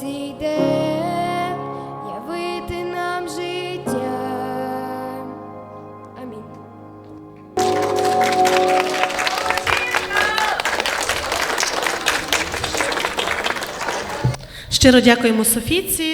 зійде явити нам життя. Амінь. Щиро дякуємо Софіці.